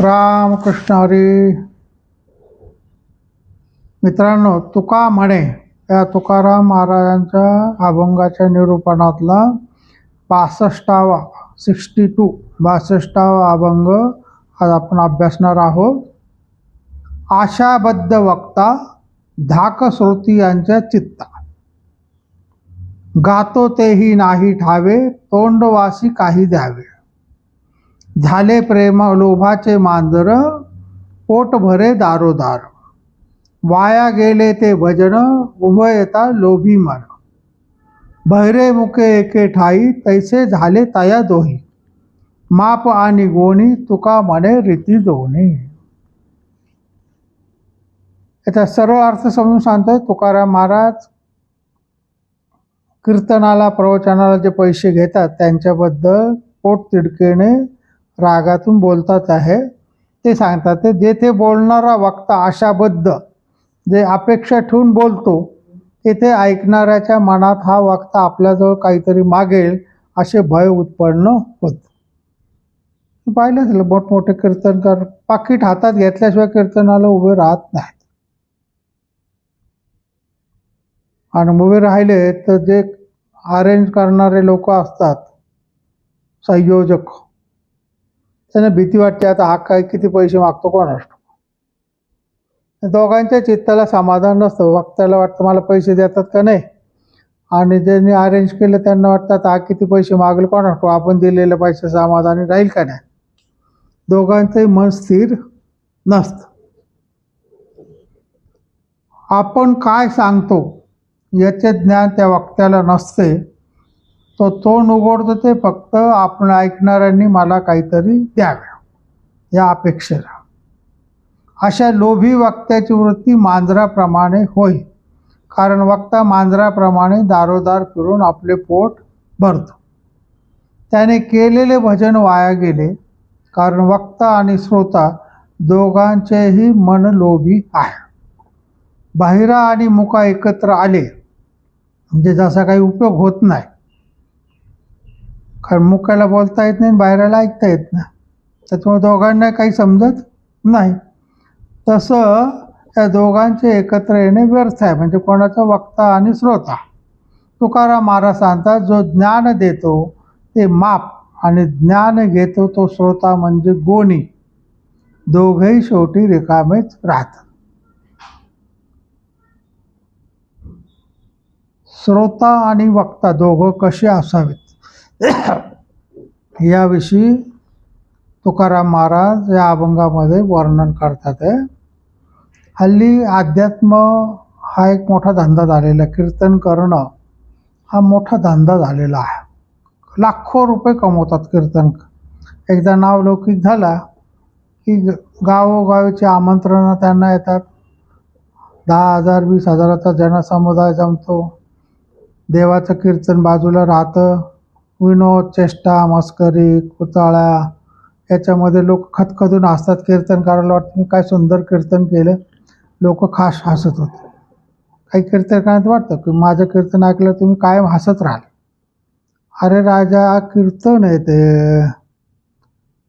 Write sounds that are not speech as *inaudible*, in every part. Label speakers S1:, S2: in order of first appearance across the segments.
S1: रामकृष्ण हरी. मित्रांनो तुका म्हणे या तुकाराम महाराजांच्या अभंगाच्या निरूपणातला बासष्टावा सिक्स्टी टू बासष्टावा अभंग आज आपण अभ्यासणार आहोत. आशाबद्ध वक्ता धाक श्रोती यांच्या चित्ता. गातो तेही नाही ठावे तोंडवासी काही द्यावे. झाले प्रेम लोभाचे मांजर पोट भरे दारोदार. वाया गेले ते भजन उभयता लोभी मन. भैरे मुके एके ठाई तैसे झाले तया दोही. माप आणि गोणी तुका म्हणे रीती दोन्ही याचा सरळ अर्थ समजून सांगतोय तुकाराम महाराज कीर्तनाला प्रवचनाला जे पैसे घेतात त्यांच्याबद्दल पोट तिडकेने रागातून बोलतात आहे. ते सांगतात ते जेथे बोलणारा वक्ता आशाबद्ध जे अपेक्षा ठेवून बोलतो तेथे ऐकणाऱ्याच्या मनात हा वक्ता आपल्याजवळ काहीतरी मागेल असे भय उत्पन्न होतं. पाहिलं झालं मोठमोठे कीर्तनकार पाकिट हातात घेतल्याशिवाय कीर्तनाला उभे राहत नाहीत. आणि उभे राहिले तर जे अरेंज करणारे लोक असतात संयोजक त्यांना भीती वाटते आता हा काय किती पैसे मागतो कोण असतो? दोघांच्या चित्ताला समाधान नसतं. वक्त्याला वाटतं मला पैसे देतात का नाही? आणि ज्यांनी अरेंज केलं त्यांना वाटतं आता हा किती पैसे मागेल कोण असतो? आपण दिलेले पैसे समाधानी राहील का नाही? दोघांचंही मन स्थिर नसतं. आपण काय सांगतो याचे ज्ञान त्या वक्त्याला नसते. तो तोंड उघडतो ते फक्त आपण ऐकणाऱ्यांनी मला काहीतरी द्यावं. या अपेक्षेला. अशा लोभी वक्त्याची वृत्ती मांजराप्रमाणे होईल. कारण वक्ता मांजराप्रमाणे दारोदार फिरून आपले पोट भरतो. त्याने केलेले भजन वाया गेले. कारण वक्ता आणि श्रोता दोघांचेही मन लोभी आहे. बाहिरा आणि मुका एकत्र आले. म्हणजे जसा काही उपयोग होत नाही. कारण मुकाला बोलता येत नाही बाहेरायला ऐकता येत नाही. त्याच्यामुळे दोघांना काही समजत नाही. तसं त्या दोघांचे एकत्र येणे व्यर्थ आहे. म्हणजे कोणाचा वक्ता आणि श्रोता. तुकाराम महाराज सांगतात जो ज्ञान देतो ते माप आणि ज्ञान घेतो तो श्रोता म्हणजे गोणी. दोघेही शेवटी रिकामेच राहतात. श्रोता आणि वक्ता दोघं कसे असावेत? याविषयी तुकाराम महाराज या अभंगामध्ये वर्णन करतात. आहे हल्ली अध्यात्म हा एक मोठा धंदा झालेला आहे. कीर्तन करणं हा मोठा धंदा झालेला आहे. लाखो रुपये कमवतात कीर्तन. एकदा नाव लौकिक झाला की ग- आमंत्रणं त्यांना येतात. दहा हजार वीस हजाराचा जनसमुदाय जमतो. देवाचं कीर्तन बाजूला राहतं. विनोद चेष्टा मस्करी कुचाळ्या याच्यामध्ये लोक खतखतून हसतात. कीर्तन करायला वाटतं मी काय सुंदर कीर्तन केलं. लोक खास हसत होते. काही कीर्तनात वाटतं की माझं कीर्तन ऐकलं तुम्ही कायम हसत राहाल. अरे राजा कीर्तन आहे ते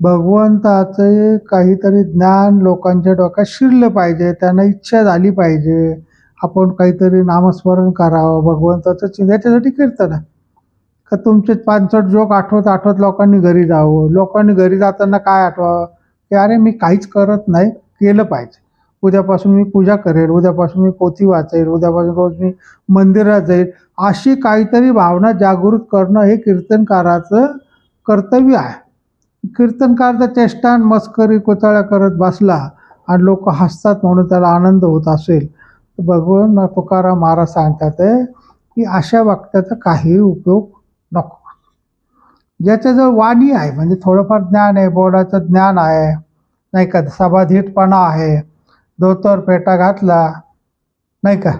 S1: भगवंताचे काहीतरी ज्ञान लोकांच्या डोक्यात शिरलं पाहिजे. त्यांना इच्छा झाली पाहिजे. आपण काहीतरी नामस्मरण करावं. भगवंताचं याच्यासाठी कीर्तन आहे. का तुमचे पानसट जोक आठवत आठवत लोकांनी घरी जावं? लोकांनी घरी जाताना काय आठवावं? की अरे मी काहीच करत नाही केलं पाहिजे. उद्यापासून मी पूजा करेल उद्यापासून मी पोथी वाचेल उद्यापासून रोज मी मंदिरात जाईल. अशी काहीतरी भावना जागृत करणं हे कीर्तनकाराचं कर्तव्य आहे. कीर्तनकार जर चेष्टा मस्करी कोचाळ्या करत बसला आणि लोक हसतात म्हणून त्याला आनंद होत असेल. तर भगवान तुकाराम महाराज सांगतात आहे की अशा वाक्याचा काही उपयोग नको. ज्याच्याजवळ वाणी आहे म्हणजे थोडंफार ज्ञान आहे बोर्डाचं ज्ञान आहे नाही का सभाधीटपणा आहे धोतर फेटा घातला नाही का?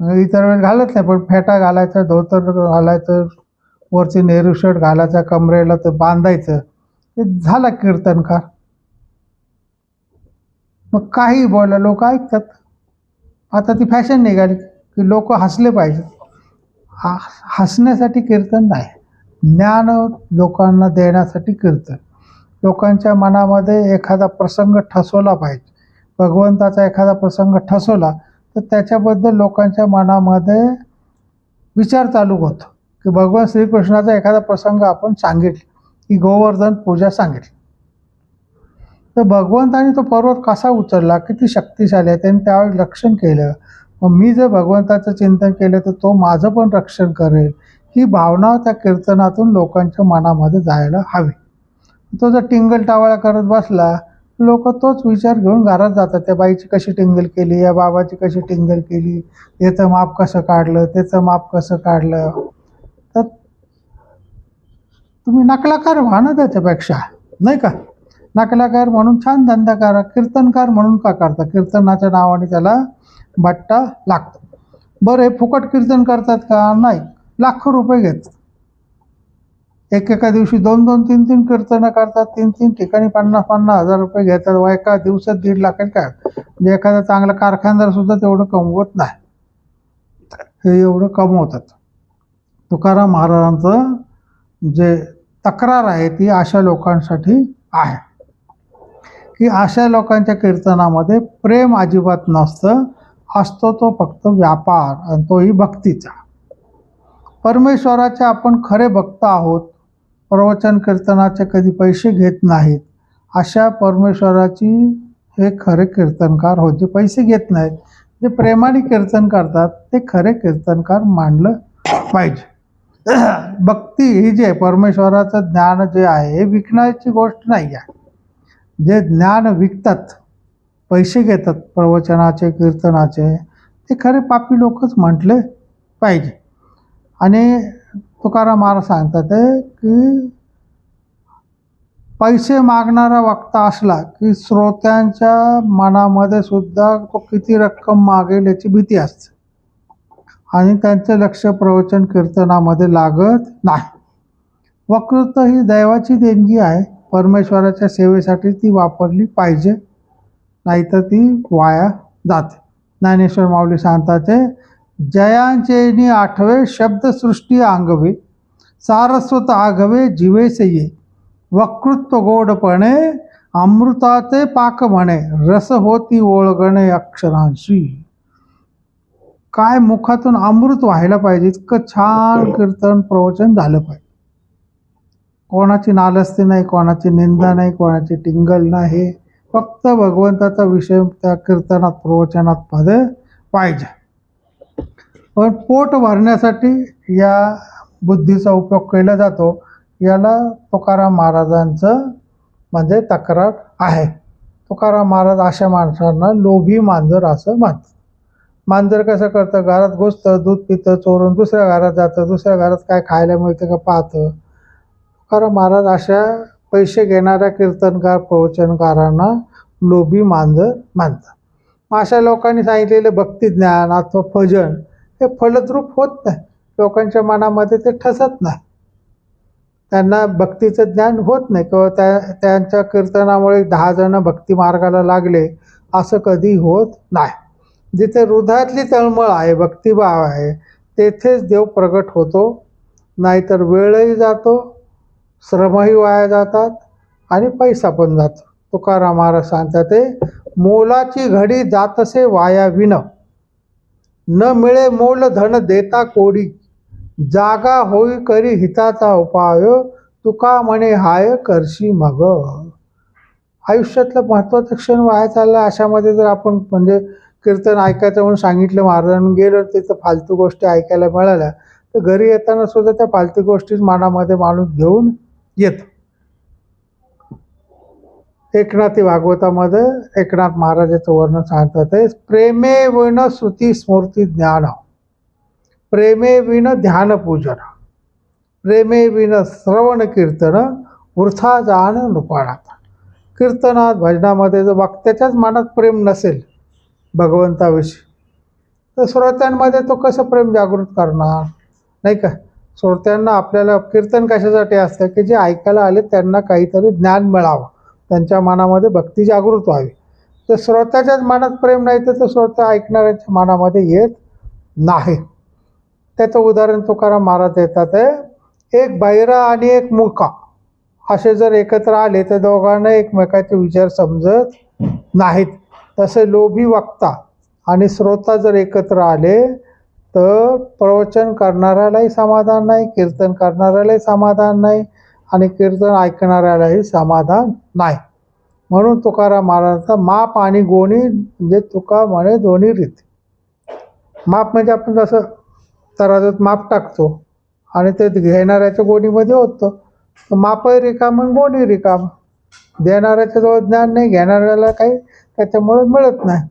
S1: इतर वेळ घालत नाही पण फेटा घालायचा धोतर घालायचं वरती नेहरू शर्ट घालायचा कमरेला तर बांधायचं ते झाला कीर्तनकार. मग काही बोला लोक ऐकतात. आता ती फॅशन निघाली की लोक हसले पाहिजे. हा हसण्यासाठी कीर्तन नाही. ज्ञान लोकांना देण्यासाठी कीर्तन. लोकांच्या मनामध्ये एखादा प्रसंग ठसवला पाहिजे. भगवंताचा एखादा प्रसंग ठसवला तर त्याच्याबद्दल लोकांच्या मनामध्ये विचार चालू होतो. की भगवान श्रीकृष्णाचा एखादा प्रसंग आपण सांगितलं की गोवर्धन पूजा सांगितली. तर भगवंताने तो पर्वत कसा उचलला किती शक्तिशाली आहे त्यांनी त्यावेळी लक्षण केलं. मग मी जर भगवंताचं चिंतन केलं तर तो माझं पण रक्षण करेल. ही भावना त्या कीर्तनातून लोकांच्या मनामध्ये जायला हवी. तो जर टिंगल टावाळा करत बसला लोक तोच विचार घेऊन घरात जातात. त्या बाईची कशी टिंगल केली या बाबाची कशी टिंगल केली याचं माप कसं काढलं त्याचं माप कसं काढलं? तर तुम्ही नकलाकार व्हा ना त्याच्यापेक्षा नाही का? नकलाकार म्हणून छान धंदा करा कीर्तनकार म्हणून का करता कीर्तनाच्या नावाने त्याला बट्टा लागतो. बरं हे फुकट कीर्तन करतात का? नाही. लाखो रुपये घेतात. एक एका दिवशी दोन दोन तीन तीन कीर्तनं करतात तीन तीन ठिकाणी पन्नास पन्नास हजार रुपये घेतात. व एका दिवसात दीड लाख काय म्हणजे एखादा चांगला कारखानदार सुद्धा तेवढं कमवत नाही. हे एवढं कमवतात. तुकाराम महाराजांचं जे तक्रार आहे ती अशा लोकांसाठी आहे. की अशा लोकांच्या कीर्तनामध्ये प्रेम अजिबात नसतं. असतो तो फक्त व्यापार आणि तोही भक्तीचा. परमेश्वराचे आपण खरे भक्त आहोत प्रवचन कीर्तनाचे कधी पैसे घेत नाहीत अशा परमेश्वराची हे खरे कीर्तनकार होत जे पैसे घेत नाहीत जे प्रेमाने कीर्तन करतात ते खरे कीर्तनकार मानलं पाहिजे. भक्ती ही जे परमेश्वराचं ज्ञान जे आहे हे विकण्याची गोष्ट नाही आहे. जे ज्ञान विकतात पैसे घेतात प्रवचनाचे कीर्तनाचे. ते खरे पापी लोकच म्हटले पाहिजे. आणि तुकाराम महाराज सांगतात की पैसे मागणारा वक्ता असला की श्रोत्यांच्या मनामध्ये सुद्धा तो किती रक्कम मागेल याची भीती असते. आणि त्यांचं लक्ष प्रवचन कीर्तनामध्ये लागत नाही. वक्तृत्व ही दैवाची देणगी आहे. परमेश्वराच्या सेवेसाठी ती वापरली पाहिजे. नाहीतर ती वाया जाते. ज्ञानेश्वर माऊली सांगताचे जयांचे आठवे शब्दसृष्टी आंगवे सारस्वत आघवे जीवेस ये वक्तृत्व गोडपणे अमृताचे पाक म्हणे रस होती ओळगणे अक्षरांशी. काय मुखातून अमृत व्हायला पाहिजे इतकं छान कीर्तन प्रवचन झालं पाहिजे. कोणाची नालस्ती नाही कोणाची निंदा नाही कोणाची टिंगल नाही फक्त भगवंताचा विषय त्या कीर्तनात प्रवचनात मध्ये पाहिजे. पण पोट भरण्यासाठी या बुद्धीचा उपयोग केला जातो याला तुकाराम महाराजांचं म्हणजे तक्रार आहे. तुकाराम महाराज अशा माणसांना लोभी मांजर असं मानतात मांजर कसं करतं? घरात घुसतं दूध पितं चोरून दुसऱ्या घरात जातं दुसऱ्या घरात काय खायला मिळतं का पाहतं? तुकाराम महाराज अशा पैसे घेणाऱ्या कीर्तनकार प्रवचनकारांना लोभी मांजर मानतात. अशा लोकांनी सांगितलेलं भक्तिज्ञान अथवा भजन हे फलद्रूप होत नाही. लोकांच्या मनामध्ये ते ठसत नाही. त्यांना भक्तीचं ज्ञान होत नाही किंवा त्या त्यांच्या कीर्तनामुळे दहा जणं भक्ती मार्गाला लागले असं कधी होत नाही. जिथे हृदयातली तळमळ आहे भक्तिभाव आहे तेथेच देव प्रगट होतो. नाहीतर वेळही जातो. श्रमही वाया जातात आणि पैसा पण जातो. तुकाराम महाराज सांगतात ते मोलाची घडी जातसे वाया विन न मिळे मोल धन देता कोडी. जागा होई करी हिताचा उपाय. तुका म्हणे हाय करशी मग. आयुष्यातलं महत्त्वाचं क्षण वाया चाललं अशामध्ये जर आपण म्हणजे कीर्तन ऐकायचं म्हणून सांगितलं महाराजांनी गेलं तिथं फालतू गोष्टी ऐकायला मिळाल्या. तर घरी येताना सुद्धा त्या फालतू गोष्टीच मनामध्ये माणूस घेऊन येत. एकनाथी भागवतामध्ये एकनाथ महाराजाचं वर्णन सांगतात ते प्रेमे विण श्रुती स्मृती ज्ञान प्रेमे विण ध्यान पूजन प्रेमे विण श्रवण कीर्तन वृथा जाण नृपाणात. कीर्तनात भजनामध्ये जर वक्त्याच्याच मनात प्रेम नसेल भगवंताविषयी तर श्रोत्यांमध्ये तो कसं प्रेम जागृत करणार? नाही का? श्रोत्यांना आपल्याला कीर्तन कशासाठी असतं की जे ऐकायला आले त्यांना काहीतरी ज्ञान मिळावं. त्यांच्या मनामध्ये भक्ती जागृत व्हावी. तर श्रोत्याच्याच मनात प्रेम नाही तर तो श्रोता ऐकणाऱ्याच्या मनामध्ये येत नाही. त्याचं उदाहरण तुकाराम महाराज देतात आहे एक बैरा आणि एक मुका असे जर एकत्र आले तर दोघांना एकमेकाचे विचार समजत नाहीत. तसे लोभी वक्ता आणि श्रोता जर एकत्र आले तर प्रवचन करणाऱ्यालाही समाधान नाही कीर्तन करणाऱ्यालाही समाधान नाही आणि कीर्तन ऐकणाऱ्यालाही समाधान नाही. म्हणून तुकाराम महाराजांचा माप आणि गोणी म्हणजे तुका म्हणे दोन्ही रीती. माप म्हणजे आपण जसं तराजूत माप टाकतो आणि ते घेणाऱ्याच्या गोणीमध्ये होतं. तर मापही रिकाम आणि गोणी रिकाम. देणाऱ्याच्या जवळ ज्ञान नाही घेणाऱ्याला काही त्याच्यामुळे मिळत नाही.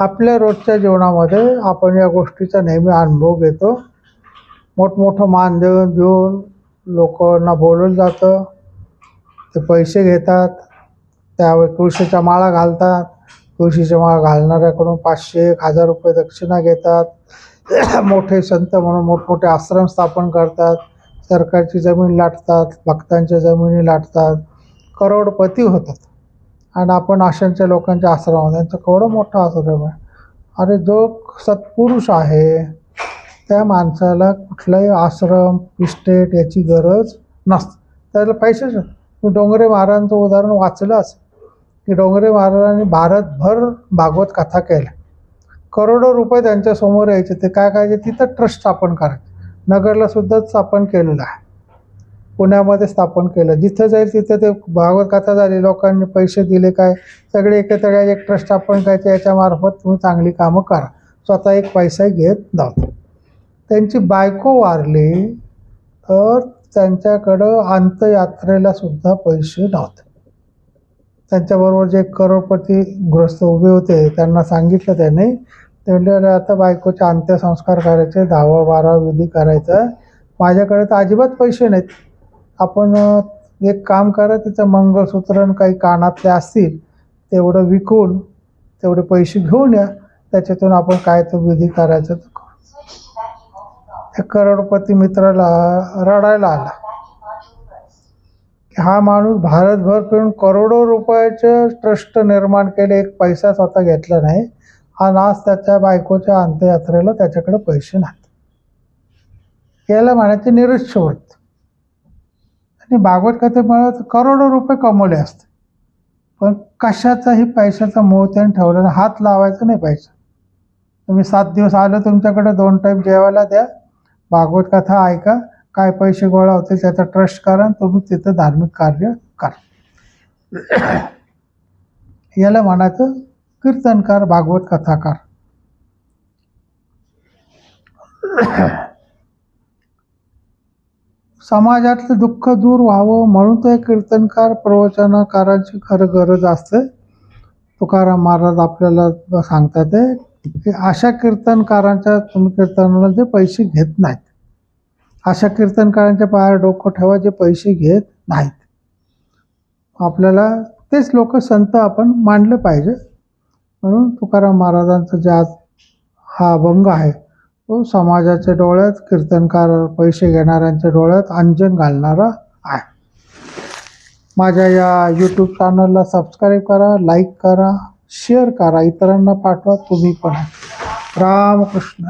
S1: आपल्या रोजच्या जीवनामध्ये आपण या गोष्टीचा नेहमी अनुभव घेतो. मोठमोठं मान देऊन देऊन लोकांना बोलवलं जातं. ते पैसे घेतात. त्यावेळी तुळशीच्या माळा घालतात. तुळशीच्या माळा घालणाऱ्याकडून पाचशे एक हजार रुपये दक्षिणा घेतात. *clears throat* मोठे संत म्हणून मोठमोठे आश्रम स्थापन करतात. सरकारची जमीन लाटतात. भक्तांच्या जमिनी लाटतात. करोडपती होतात. आणि आपण अशांच्या लोकांच्या आश्रमात त्यांचं केवढं मोठं आश्रम आहे. अरे जो सत्पुरुष आहे त्या माणसाला कुठलाही आश्रम इस्टेट याची गरज नसते. त्याला पैसेच तू डोंगरे महाराजांचं उदाहरण वाचलं की डोंगरे महाराजांनी भारतभर भागवत कथा केल्या. करोडो रुपये त्यांच्यासमोर यायचे. ते काय करायचे? तिथं ट्रस्ट स्थापन करायचे. नगरला सुद्धा स्थापन केलेलं आहे. पुण्यामध्ये स्थापन केलं. जिथं जाईल तिथं ते भागवत कथा झाली लोकांनी पैसे दिले काय सगळे एकत्र एक ट्रस्ट स्थापन करायचे याच्यामार्फत तुम्ही चांगली कामं करा. स्वतः एक पैसाही घेत नव्हते त्यांची बायको वारली तर त्यांच्याकडं अंतयात्रेला सुद्धा पैसे नव्हते. त्यांच्याबरोबर जे करोडपती ग्रस्त उभे होते त्यांना सांगितलं त्याने ते म्हणजे आता बायकोचे अंत्यसंस्कार करायचे दहावा बारावा विधी करायचा. माझ्याकडे तर अजिबात पैसे नाहीत. आपण एक काम करा तिचं मंगळसूत्र आणि काही कानातले असतील तेवढं विकून तेवढे पैसे घेऊन या. त्याच्यातून आपण काय तो विधी करायचा तर करू." त्या करोडपती मित्राला रडायला आला. की हा माणूस भारतभर फिरून करोडो रुपयाचे ट्रस्ट निर्माण केले एक पैसा स्वतः घेतला नाही. आणि आज त्याच्या बायकोच्या अंत्ययात्रेला त्याच्याकडे पैसे नाहीत. याला म्हणायचे निरुच्छवृत्त आणि भागवत कथेमुळे तर करोडो रुपये कमवले असते. पण कशाचाही पैशाचा मोह त्याने ठेवलेला हात लावायचा नाही पैसा. तुम्ही सात दिवस आलं तुमच्याकडे दोन टाईम जेवायला द्या. भागवत कथा ऐका. काय पैसे गोळा होते त्याचा ट्रस्ट करा आणि तुम्ही तिथं धार्मिक कार्य करा. *coughs* याला म्हणायचं कीर्तनकार भागवत कथाकार. समाजातलं दुःख दूर व्हावं म्हणून ते कीर्तनकार प्रवचनकारांची खरं गरज असते. तुकाराम महाराज आपल्याला सांगतात की अशा कीर्तनकारांच्या तुम्ही कीर्तनाला जे पैसे घेत नाहीत अशा कीर्तनकारांच्या पायावर डोकं ठेवा जे पैसे घेत नाहीत. आपल्याला तेच लोक संत आपण मानलं पाहिजे. म्हणून तुकाराम महाराजांचं जे आज हा अभंग आहे समाजाच्या डोळ्यात कीर्तनकार पैसे घेणाऱ्यांच्या डोळ्यात अंजन घालणारा आहे. माझ्या या यूट्यूब चॅनलला सबस्क्राईब करा लाईक करा शेअर करा इतरांना पाठवा तुम्ही पण. रामकृष्ण.